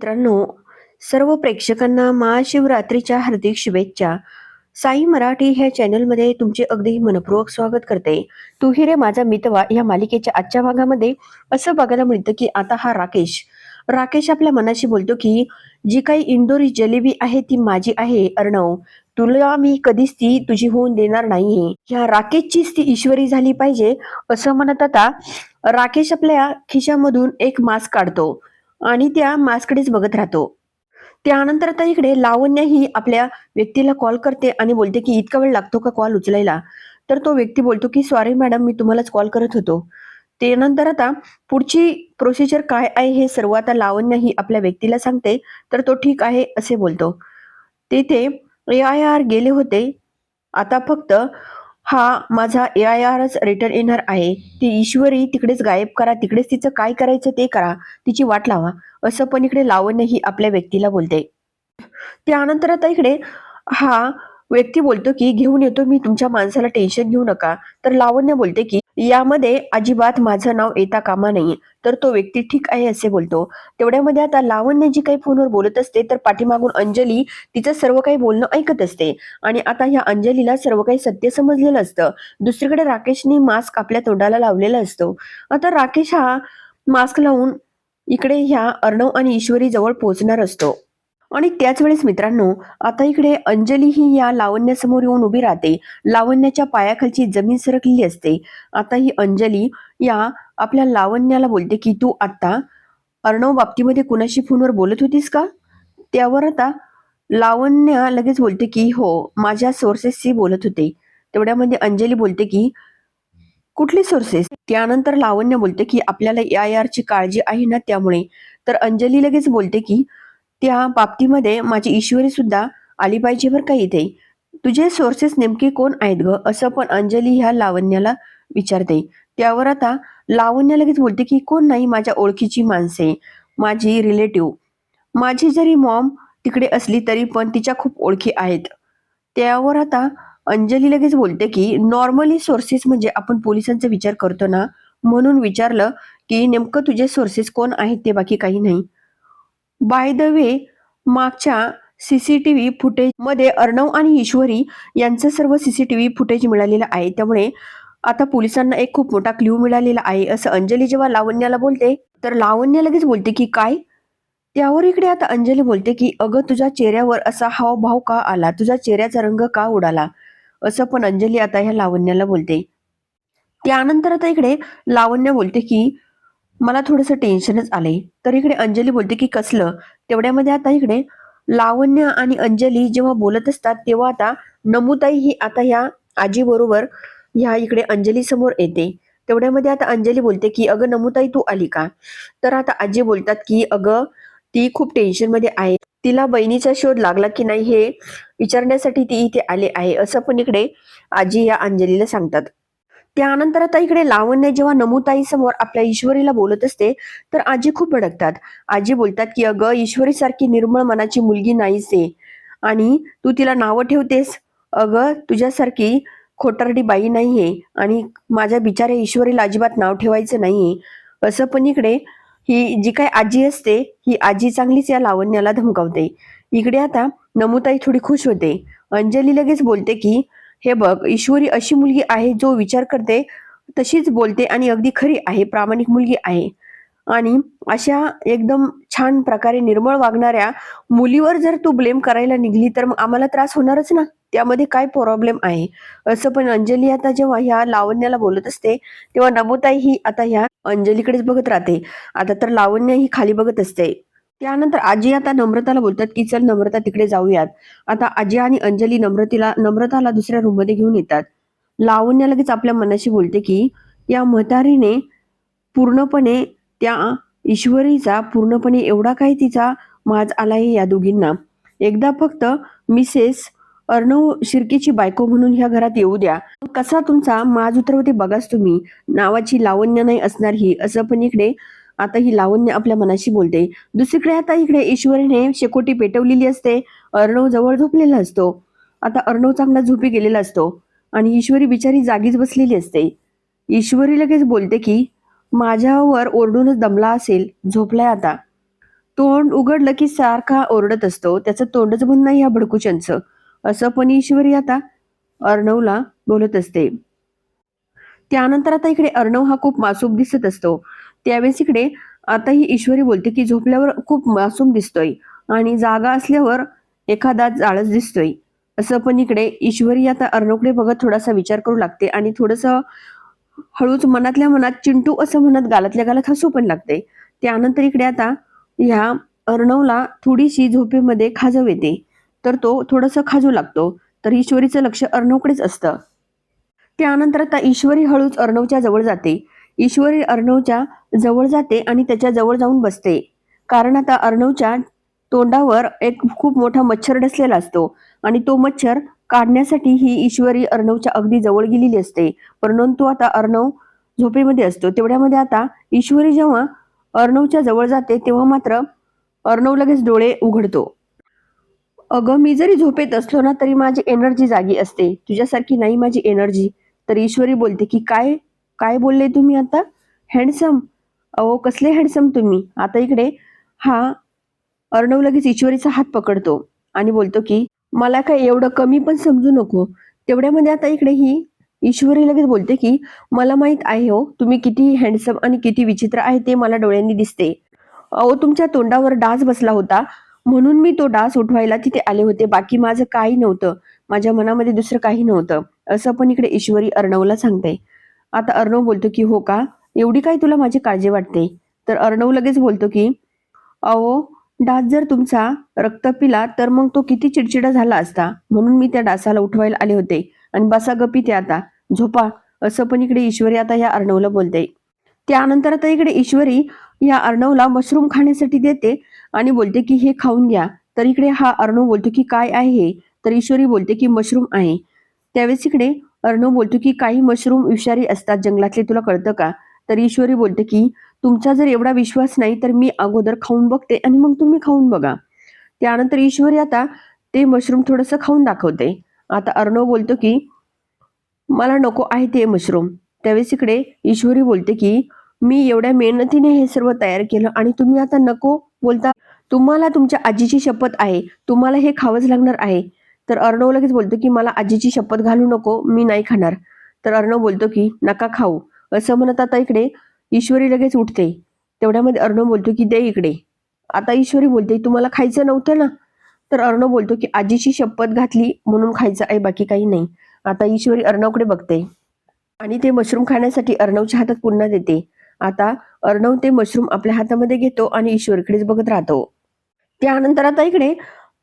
मित्रांनो सर्व प्रेक्षकांना महाशिवरात्रीच्या हार्दिक शुभेच्छा. साई मराठी ह्या चॅनलमध्ये तुमचे अगदी मनपूर्वक स्वागत करते. तू रे माझा मितवा या मालिकेच्या आजच्या भागामध्ये असं बघायला मिळतं की आता हा राकेश. राकेश आपल्या मनाशी बोलतो की जी काही इंदोरी जलेबी आहे ती माझी आहे अर्णव. तुला मी कधीच ती तुझी होऊन देणार नाहीये. ह्या राकेशचीच ती ईश्वरी झाली पाहिजे असं म्हणत आता राकेश आपल्या खिशामधून एक मास्क काढतो. आणि त्या मास्कडेच बघत राहतो. त्यानंतर आता इकडे लावण्य ही आपल्या व्यक्तीला कॉल करते आणि बोलते की इतका वेळ लागतो का कॉल उचलायला? तर तो व्यक्ती बोलतो की सॉरी मॅडम मी तुम्हालाच कॉल करत होतो. त्यानंतर आता पुढची प्रोसिजर काय आहे हे सर्व आता लावण्य ही आपल्या व्यक्तीला सांगते. तर तो ठीक आहे असे बोलतो. तिथे ए आय आर गेले होते. आता फक्त हा माझा ए आय आरच रिटर्न येणार आहे. ती ईश्वरी तिकडेच गायब करा तिकडेच तिचं काय करायचं ते करा तिची वाट लावा. असं पण इकडे लावण्य ही आपल्या व्यक्तीला बोलते. त्यानंतर आता इकडे हा व्यक्ती बोलतो की घेऊन येतो मी तुमच्या माणसाला टेन्शन घेऊ नका. तर लावण्य बोलते की यामध्ये अजिबात माझं नाव येता कामा नाही तर तो व्यक्ती ठीक आहे असे बोलतो. तेवढ्यामध्ये आता लावण्य जी काही फोनवर बोलत असते तर पाठीमागून अंजली तिचं सर्व काही बोलणं ऐकत असते. आणि आता ह्या अंजलीला सर्व काही सत्य समजलेलं असतं. दुसरीकडे राकेशने मास्क आपल्या तोंडाला लावलेला असतो. आता राकेश हा मास्क लावून इकडे ह्या अर्णव आणि ईश्वरी जवळ पोहोचणार असतो. आणि त्याच वेळेस मित्रांनो आता इकडे अंजली ही या लावण्यासमोर येऊन उभी राहते. लावण्याच्या पायाखालची जमीन सरकलेली असते. आता ही अंजली या आपल्या लावण्याला बोलते की तू आता अर्णव बाबतीमध्ये कुणाशी फोनवर बोलत होतीस का? त्यावर आता लावण्य लगेच बोलते की हो माझ्या सोर्सेसशी बोलत होते. तेवढ्यामध्ये अंजली बोलते की कुठली सोर्सेस त्यानंतर लावण्य बोलते की आपल्याला ए आय ची काळजी आहे ना त्यामुळे. तर अंजली लगेच बोलते की त्या बाबतीमध्ये माझी ईश्वरी सुद्धा आली पाहिजे बरं का इथे. तुझे सोर्सेस नेमके कोण आहेत ग? असं पण अंजली ह्या लावण्याला विचारते. त्यावर आता लावण्या लगेच बोलते की कोण नाही माझ्या ओळखीची माणसे? माझी रिलेटिव्ह माझी जरी मॉम तिकडे असली तरी पण तिच्या खूप ओळखी आहेत. त्यावर आता अंजली लगेच बोलते की नॉर्मली सोर्सेस म्हणजे आपण पोलिसांचा विचार करतो ना? म्हणून विचारलं की नेमकं तुझे सोर्सेस कोण आहेत ते बाकी काही नाही. बाय द वे मागच्या सीसीटीव्ही फुटेजमध्ये अर्णव आणि ईश्वरी यांचं सर्व सीसीटीव्ही फुटेज मिळालेलं आहे. त्यामुळे आता पोलिसांना एक खूप मोठा क्ल्यू मिळालेला आहे. असं अंजली जेव्हा लावण्याला बोलते तर लावण्या लगेच बोलते की काय? त्यावर इकडे आता अंजली बोलते की अगं तुझ्या चेहऱ्यावर असा हावभाव का आला? तुझ्या चेहऱ्याचा रंग का उडाला? असं पण अंजली आता ह्या लावण्याला बोलते. त्यानंतर आता इकडे लावण्य बोलते की मला थोडंसं टेन्शनच आलंय. तर इकडे अंजली बोलते की कसलं? तेवढ्यामध्ये आता इकडे लावण्य आणि अंजली जेव्हा बोलत असतात तेव्हा आता नमुताई ही आता ह्या आजी बरोबर ह्या इकडे अंजली समोर येते. तेवढ्यामध्ये आता अंजली बोलते की अगं नमुताई तू आली का? तर आता आजी बोलतात की अगं ती खूप टेन्शनमध्ये आहे. तिला बहिणीचा शोध लागला की नाही हे विचारण्यासाठी ती इथे आले आहे. असं पण इकडे आजी या अंजलीला सांगतात. त्यानंतर आता इकडे लावण्य जेव्हा नमुताई समोर आपल्या ईश्वरीला बोलत असते तर आजी खूप भडकतात. आजी बोलतात की अगं ईश्वरी सारखी निर्मळ मनाची मुलगी नाहीच आहे आणि तू तिला नावं ठेवतेस? अगं तुझ्यासारखी खोटारडी बाई नाहीये. आणि माझ्या बिचाऱ्या ईश्वरीला अजिबात नाव ठेवायचं नाहीये. असं पण इकडे ही जी काय आजी असते ही आजी चांगलीच या लावण्याला धमकावते. इकडे आता नमुताई थोडी खुश होते. अंजली लगेच बोलते की हे बघ ईश्वरी अशी मुलगी आहे जो विचार करते तशीच बोलते आणि अगदी खरी आहे प्रामाणिक मुलगी आहे. आणि अशा एकदम छान प्रकारे निर्मळ वागणाऱ्या मुलीवर जर तू ब्लेम करायला निघली तर मग आम्हाला त्रास होणारच ना? त्यामध्ये काय प्रॉब्लेम आहे? असं पण अंजली आता जेव्हा ह्या लावण्याला बोलत असते तेव्हा नमोताई ही आता ह्या अंजलीकडेच बघत राहते. आता तर लावण्य ही खाली बघत असते. त्यानंतर आजी आता नम्रताला बोलतात की चल नम्रता तिकडे जाऊयात. आता आजी आणि अंजली नम्रतीला नम्रताला दुसऱ्या रूममध्ये घेऊन येतात. लावण्या लगेच आपल्या मनाशी बोलते की या म्हातारीने पूर्णपणे त्या ईश्वरीचा पूर्णपणे एवढा काही तिचा माज आलाय या दोघींना. एकदा फक्त मिसेस अर्णव शिर्केची बायको म्हणून ह्या घरात येऊ द्या. कसा तुमचा माज उतरवते बघाच तुम्ही. नावाची लावण्य नाही असणार ही. असं पण इकडे आता ही लावण्य आपल्या मनाशी बोलते. दुसरीकडे आता इकडे ईश्वरीने शेकोटी पेटवलेली असते. अर्णव जवळ झोपलेला असतो. आता अर्णव चांगला झोपी गेलेला असतो. आणि ईश्वरी बिचारी जागीच बसलेली असते. ईश्वरी लगेच बोलते की माझ्यावर ओरडूनच दमला असेल. झोपलाय आता. तोंड उघडलं की सारखा ओरडत असतो. त्याचं तोंडच बंद नाही ह्या भडकुच्यांचं असं पण ईश्वरी आता अर्णवला बोलत असते. त्यानंतर आता इकडे अर्णव हा खूप मासूम दिसत असतो. त्यावेळेस इकडे आता ही ईश्वरी बोलते की झोपल्यावर खूप मासूम दिसतोय आणि जागा असल्यावर एखादा जाळच दिसतोय. असं पण इकडे ईश्वरी आता अर्णवकडे बघत थोडासा विचार करू लागते आणि थोडस हळूच मनातल्या मनात चिंटू असं म्हणत गालातल्या गालात हसू पण लागते. त्यानंतर इकडे आता ह्या अर्णवला थोडीशी झोपेमध्ये खाजव येते. तर तो थोडंसं खाजू लागतो. तर ईश्वरीचं लक्ष अर्णवकडेच असतं. त्यानंतर आता ईश्वरी हळूच अर्णवच्या जवळ जाते. ईश्वरी अर्णवच्या जवळ जाते आणि त्याच्याजवळ जाऊन बसते. कारण आता अर्णवच्या तोंडावर एक खूप मोठा मच्छर डसलेला असतो आणि तो मच्छर काढण्यासाठी ही ईश्वरी अर्णवच्या अगदी जवळ गेलेली असते. परंतु आता अर्णव झोपेमध्ये असतो. तेवढ्यामध्ये आता ईश्वरी जेव्हा अर्णवच्या जवळ जाते तेव्हा मात्र अर्णव लगेच डोळे उघडतो. अगं मी जरी झोपेत असलो ना तरी माझी एनर्जी जागी असते. तुझ्यासारखी नाही माझी एनर्जी. तर ईश्वरी बोलते की काय काय बोलले तुम्ही आता? हँडसम अहो कसले हँडसम तुम्ही. आता इकडे हा अर्णव लगेच ईश्वरीचा हात पकडतो आणि बोलतो की मला काय एवढं कमी पण समजू नको. तेवढ्यामध्ये आता इकडे ही ईश्वरी लगेच बोलते की मला माहीत आहे हो तुम्ही किती हँडसम आणि किती विचित्र आहे ते मला डोळ्यांनी दिसते. अहो तुमच्या तोंडावर डास बसला होता. म्हणून मी तो डास उठवायला तिथे आले होते. बाकी माझं काही नव्हतं. माझ्या मनामध्ये दुसरं काही नव्हतं. असं पण इकडे ईश्वरी अर्णवला सांगते. आता अर्णव बोलतो की हो का? एवढी काय तुला माझी काळजी वाटते? तर अर्णव लगेच बोलतो की अहो डास जर तुमचा रक्त पिला तर मग तो किती चिडचिडा झाला असता? म्हणून मी त्या डासाला उठवायला आले होते. आणि बसा गपी ते आता. झोपा. असं पण इकडे ईश्वरी आता या अर्णवला बोलते. त्यानंतर आता इकडे ईश्वरी या अर्णवला मशरूम खाण्यासाठी देते आणि बोलते की हे खाऊन घ्या. तर इकडे हा अर्णव बोलतो की काय आहे हे? तर ईश्वरी बोलते की मशरूम आहे. त्यावेळेस इकडे अर्णव बोलतो की काही मशरूम विषारी असतात जंगलातले तुला कळतं का? तर ईश्वरी बोलते की तुमचा जर एवढा विश्वास नाही तर मी अगोदर खाऊन बघते आणि मग तुम्ही खाऊन बघा. त्यानंतर ईश्वरी आता ते मशरूम थोडंसं खाऊन दाखवते. आता अर्णव बोलतो की मला नको आहे ते मशरूम त्यावेळेस इकडे ईश्वरी बोलते की मी एवढ्या मेहनतीने हे सर्व तयार केलं आणि तुम्ही आता नको बोलता. तुम्हाला तुमच्या आजीची शपथ आहे. तुम्हाला हे खावंच लागणार आहे. तर अर्णव लगेच बोलतो की मला आजीची शपथ घालू नको. मी नाही खाणार. तर अर्णव बोलतो की नका खाऊ. असं म्हणत आता इकडे ईश्वरी लगेच उठते. तेवढ्यामध्ये अर्णव बोलतो की दे इकडे. आता ईश्वरी बोलते तुम्हाला खायचं नव्हतं ना? तर अर्णव बोलतो की आजीची शपथ घातली म्हणून खायचं आहे बाकी काही नाही. आता ईश्वरी अर्णवकडे बघते. आणि ते मशरूम खाण्यासाठी अर्णवच्या हातात पुन्हा देते. आता अर्णव ते मशरूम आपल्या हातामध्ये घेतो आणि ईश्वरीकडेच बघत राहतो. त्यानंतर आता इकडे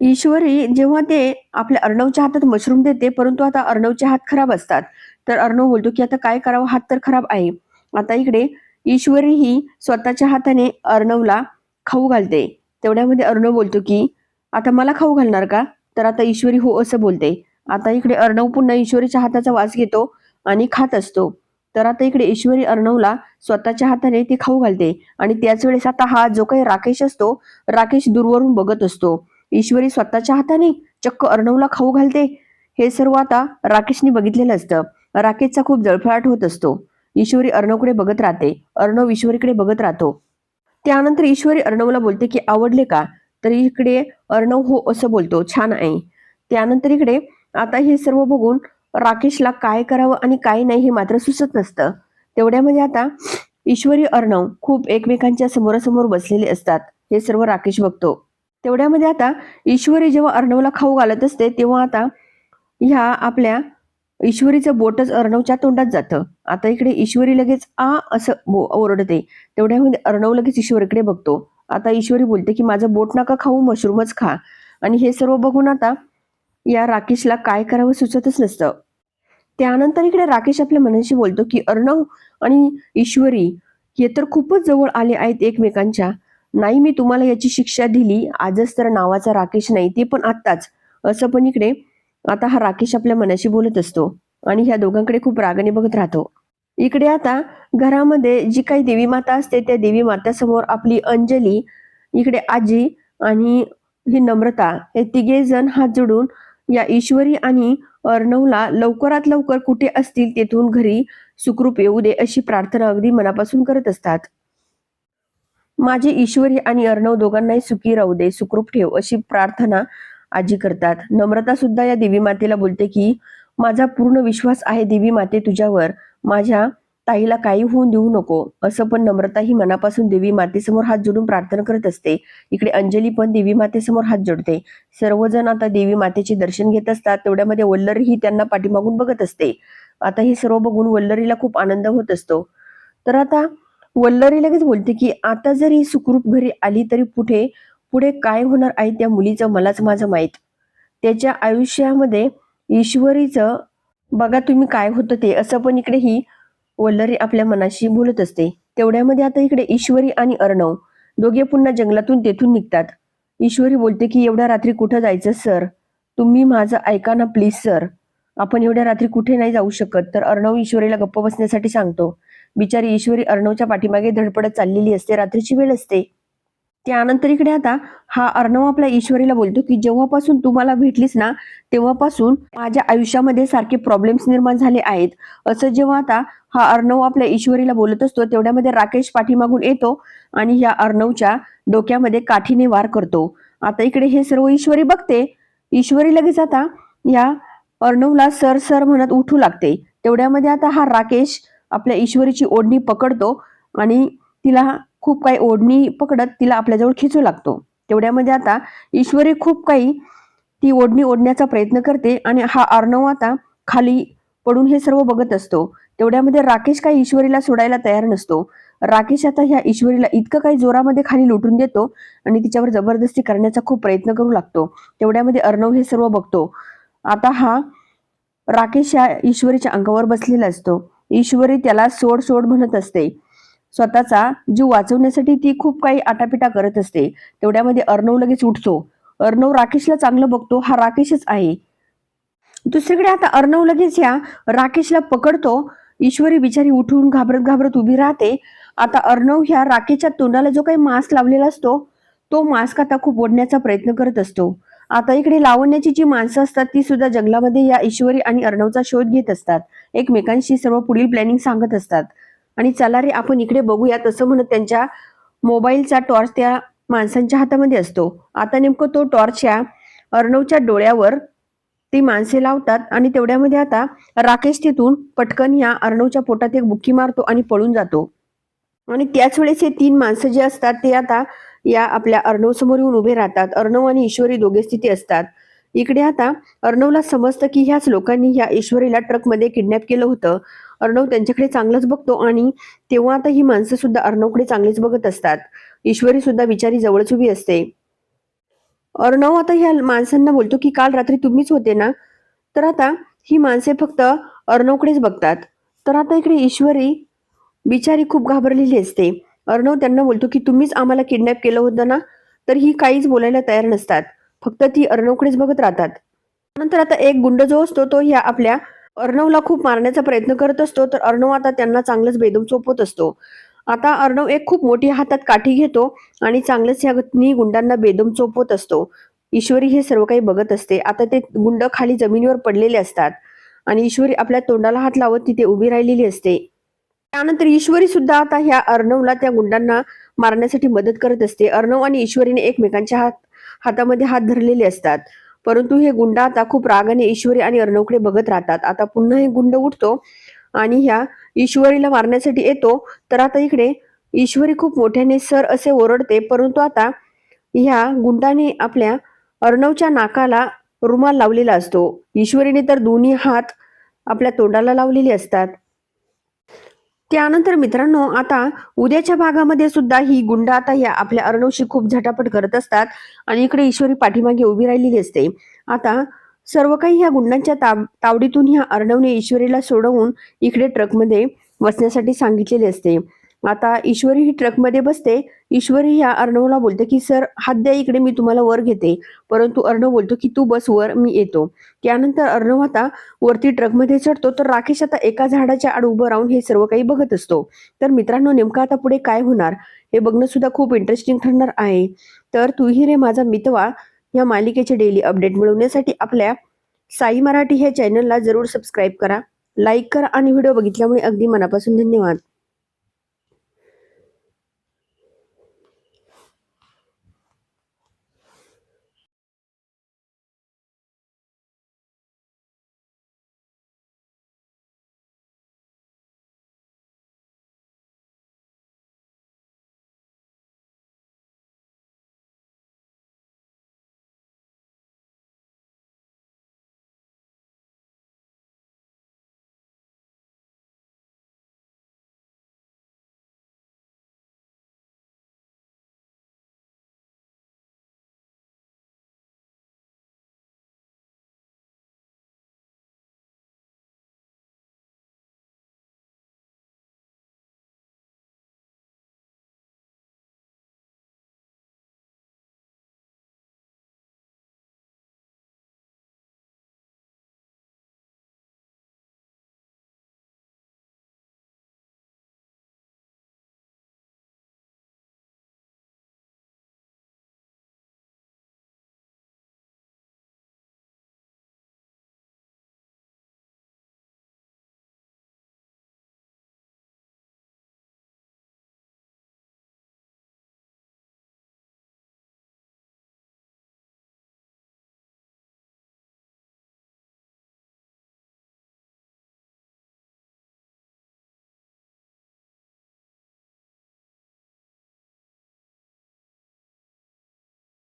ईश्वरी जेव्हा ते आपल्या अर्णवच्या हातात मशरूम देते परंतु आता अर्णवचे हात खराब असतात. तर अर्णव बोलतो की आता काय करावं? हात तर खराब आहे. आता इकडे ईश्वरी ही स्वतःच्या हाताने अर्णवला खाऊ घालते. तेवढ्यामध्ये अर्णव बोलतो की आता मला खाऊ घालणार का? तर आता ईश्वरी हो असं बोलते. आता इकडे अर्णव पुन्हा ईश्वरीच्या हाताचा वास घेतो आणि खात असतो. तर आता इकडे ईश्वरी अर्णवला स्वतःच्या हाताने ती खाऊ घालते आणि त्याच वेळेस आता हा जो काही राकेश असतो राकेश दूरवरून बघत असतो. ईश्वरी स्वतःच्या हाताने चक्क अर्णवला खाऊ घालते. हे सर्व आता राकेशने बघितलेलं असतं. राकेशचा खूप जळफळाट होत असतो. ईश्वरी अर्णवकडे बघत राहते. अर्णव ईश्वरीकडे बघत राहतो. त्यानंतर ईश्वरी अर्णवला बोलते की आवडले का? तर इकडे अर्णव हो असं बोलतो. छान आहे. त्यानंतर इकडे आता हे सर्व बघून राकेशला काय करावं आणि काय नाही हे मात्र सुचत नसतं. तेवढ्यामध्ये म्हणजे आता ईश्वरी अर्णव खूप एकमेकांच्या समोरासमोर बसलेले असतात. हे सर्व राकेश बघतो. तेवढ्यामध्ये म्हणजे आता ईश्वरी जेव्हा अर्णवला खाऊ घालत असते तेव्हा आता ह्या आपल्या ईश्वरीचं बोटच अर्णवच्या तोंडात जातं. आता इकडे ईश्वरी लगेच आ असं ओरडते. तेवढ्यामध्ये अर्णव लगेच ईश्वरीकडे बघतो. आता ईश्वरी बोलते की माझं बोट नका खाऊ मशरूमच खा. आणि हे सर्व बघून आता या राकेशला काय करावं सुचतच नसतं. त्यानंतर इकडे राकेश आपल्या मनाशी बोलतो की अर्णव आणि ईश्वरी हे तर खूपच जवळ आले आहेत एकमेकांच्या. नाही मी तुम्हाला याची शिक्षा दिली. आजच तर नावाचा राकेश नाही ते पण आत्ताच. असं पण इकडे आता हा राकेश आपल्या मनाशी बोलत असतो आणि ह्या दोघांकडे खूप रागाने बघत राहतो. इकडे आता घरामध्ये जी काही देवी माता असते त्या देवी मातासमोर आपली अंजली इकडे आजी आणि ही नम्रता हे तिघे जण हात जोडून या ईश्वरी आणि अर्णवला लवकरात लवकर कुठे असतील तेथून घरी सुखरूप येऊ दे अशी प्रार्थना अगदी मनापासून करत असतात. माझी ईश्वरी आणि अर्णव दोघांनाही सुखी राहू दे सुखरूप ठेव अशी प्रार्थना आजी करतात. नम्रता सुद्धा या देवी मातेला बोलते की माझा पूर्ण विश्वास आहे देवी माते तुझ्यावर. माझ्या ताईला काही होऊन देऊ नको. असं पण नम्रता ही मनापासून देवी मातेसमोर हात जोडून प्रार्थना करत असते. इकडे अंजली पण देवी मातेसमोर हात जोडते. सर्वजण आता देवी मातेचे दर्शन घेत असतात. तेवढ्यामध्ये वल्लरी ही त्यांना पाठीमागून बघत असते. आता हे सर्व बघून वल्लरीला खूप आनंद होत असतो. तर आता वल्लरी लगेच बोलते की आता जर ही सुखरूप घरी आली तरी पुढे पुढे काय होणार आहे त्या मुलीचं मलाच माझं माहीत. त्याच्या आयुष्यामध्ये ईश्वरीचं बघा तुम्ही काय होतं ते असं पण इकडे ही वल्लरी आपल्या मनाशी बोलत असते. तेवढ्यामध्ये आता इकडे ईश्वरी आणि अर्णव दोघे पुन्हा जंगलातून तेथून निघतात. ईश्वरी बोलते की एवढ्या रात्री कुठं जायचं सर? तुम्ही माझं ऐका ना प्लीज सर. आपण एवढ्या रात्री कुठे नाही जाऊ शकत. तर अर्णव ईश्वरीला गप्प बसण्यासाठी सांगतो. बिचारी ईश्वरी अर्णवच्या पाठीमागे धडपडत चाललेली असते. रात्रीची वेळ असते. त्यानंतर इकडे आता हा अर्णव आपल्या ईश्वरीला बोलतो की जेव्हापासून तू मला भेटलीस ना तेव्हापासून माझ्या आयुष्यामध्ये सारखे प्रॉब्लेम्स निर्माण झाले आहेत. असं जेव्हा आता हा अर्णव आपल्या ईश्वरीला बोलत असतो तेवढ्यामध्ये राकेश पाठीमागून येतो आणि या अर्णवच्या डोक्यामध्ये काठीने वार करतो. आता इकडे हे सर्व ईश्वरी बघते. ईश्वरी लगेच आता या अर्णवला सर सर म्हणत उठू लागते. तेवढ्यामध्ये आता हा राकेश आपल्या ईश्वरीची ओढणी पकडतो आणि तिला खूप काही ओढणी पकडत तिला आपल्याजवळ खिचू लागतो. तेवढ्यामध्ये आता ईश्वरी खूप काही ती ओढणी ओढण्याचा प्रयत्न करते आणि हा अर्णव आता खाली पडून हे सर्व बघत असतो. तेवढ्यामध्ये राकेश काही ईश्वरीला सोडायला तयार नसतो. राकेश आता ह्या ईश्वरीला इतकं काही जोरामध्ये खाली लुटून देतो आणि तिच्यावर जबरदस्ती करण्याचा खूप प्रयत्न करू लागतो. तेवढ्यामध्ये अर्णव हे सर्व बघतो. आता हा राकेश या ईश्वरीच्या अंगावर बसलेला असतो. ईश्वरी त्याला सोड सोड म्हणत असते. स्वतःचा जीव वाचवण्यासाठी ती खूप काही आटापिटा करत असते. तेवढ्यामध्ये अर्णव लगेच उठतो. अर्णव राकेशला चांगलं बघतो. हा राकेशच आहे. दुसरीकडे आता अर्णव लगेच या राकेशला पकडतो. ईश्वरी बिचारी उठून घाबरत घाबरत उभी राहते. आता अर्णव ह्या राकेशच्या तोंडाला जो काही मास्क लावलेला असतो तो मास्क आता खूप ओढण्याचा प्रयत्न करत असतो. आता इकडे लावण्याची जी माणसं असतात ती सुद्धा जंगलामध्ये या ईश्वरी आणि अर्णवचा शोध घेत असतात. एकमेकांशी सर्व पुढील प्लॅनिंग सांगत असतात. आणि चला रे आपण इकडे बघूया तसं म्हणत त्यांच्या मोबाईलचा टॉर्च त्या माणसांच्या हातामध्ये असतो. आता नेमकं तो टॉर्च या अर्णवच्या डोळ्यावर ती माणसे लावतात आणि तेवढ्यामध्ये आता राकेश तिथून पटकन या अर्णवच्या पोटात एक बुक्की मारतो आणि पळून जातो. आणि त्याच वेळेस हे तीन माणसं जे असतात ते आता या आपल्या अर्णव समोर येऊन उभे राहतात. अर्णव आणि ईश्वरी दोघे स्थिती असतात. इकडे आता अर्णवला समजतं की ह्याच लोकांनी ह्या ईश्वरीला ट्रकमध्ये किडनॅप केलं होतं. अर्णव त्यांच्याकडे चांगलंच बघतो आणि तेव्हा आता ही माणसं सुद्धा अर्णवकडे चांगलीच बघत असतात. ईश्वरी सुद्धा विचारी जवळच उभी असते. अर्णव आता ह्या माणसांना बोलतो की काल रात्री तुम्हीच होते ना? तर आता ही माणसे फक्त अर्णवकडेच बघतात. तर आता इकडे ईश्वरी बिचारी खूप घाबरलेली असते. अर्णव त्यांना बोलतो की तुम्हीच आम्हाला किडनॅप केलं होतं ना? तर ही काहीच बोलायला तयार नसतात. फक्त ती अर्णवकडेच बघत राहतात. नंतर आता एक गुंड जो असतो तो ह्या आपल्या अर्णवला खूप मारण्याचा प्रयत्न करत असतो तर अर्णव आता त्यांना चांगलंच बेदम चोपत असतो. आता अर्णव एक खूप मोठी हातात काठी घेतो आणि चांगलंच ह्या गुंडांना बेदम चोपवत असतो. ईश्वरी हे सर्व काही बघत असते. आता ते गुंड खाली जमिनीवर पडलेले असतात आणि ईश्वरी आपल्या तोंडाला हात लावत तिथे उभी राहिलेली असते. त्यानंतर ईश्वरी सुद्धा आता ह्या अर्णवला त्या गुंडांना मारण्यासाठी मदत करत असते. अर्णव आणि ईश्वरीने एकमेकांच्या हात हातामध्ये हात धरलेले असतात. परंतु हे गुंड आता खूप रागाने ईश्वरी आणि अर्णवकडे बघत राहतात. आता पुन्हा हे गुंड उठतो आणि ह्या ईश्वरीला मारण्यासाठी येतो. तर आता इकडे ईश्वरी खूप मोठ्याने सर असे ओरडते परंतु आता ह्या गुंडाने आपल्या अर्णवच्या नाकाला रुमाल लावलेला असतो. ईश्वरीने तर दोन्ही हात आपल्या तोंडाला लावलेले असतात. त्यानंतर मित्रांनो आता उद्याच्या भागामध्ये सुद्धा ही गुंड आता या आपल्या अर्णवशी खूप झटापट करत असतात आणि इकडे ईश्वरी पाठीमागे उभी राहिलेली असते. आता सर्व काही ह्या गुंडांच्या ताब तावडीतून ह्या अर्णवने ईश्वरीला सोडवून इकडे ट्रकमध्ये बसण्यासाठी सांगितलेले असते. आता ईश्वरी ही ट्रकमध्ये बसते. ईश्वरी ह्या अर्णवला बोलते की सर हात द्या इकडे मी तुम्हाला वर घेते. परंतु अर्णव बोलतो की तू बस वर मी येतो. त्यानंतर अर्णव आता वरती ट्रकमध्ये चढतो. तर राकेश आता एका झाडाच्या आड उभं राहून हे सर्व काही बघत असतो. तर मित्रांनो नेमकं आता पुढे काय होणार हे बघणं सुद्धा खूप इंटरेस्टिंग ठरणार आहे. तर तुही रे माझा मितवा या मालिकेचे डेली अपडेट मिळवण्यासाठी आपल्या साई मराठी ह्या चॅनलला जरूर सबस्क्राईब करा लाईक करा आणि व्हिडिओ बघितल्यामुळे अगदी मनापासून धन्यवाद.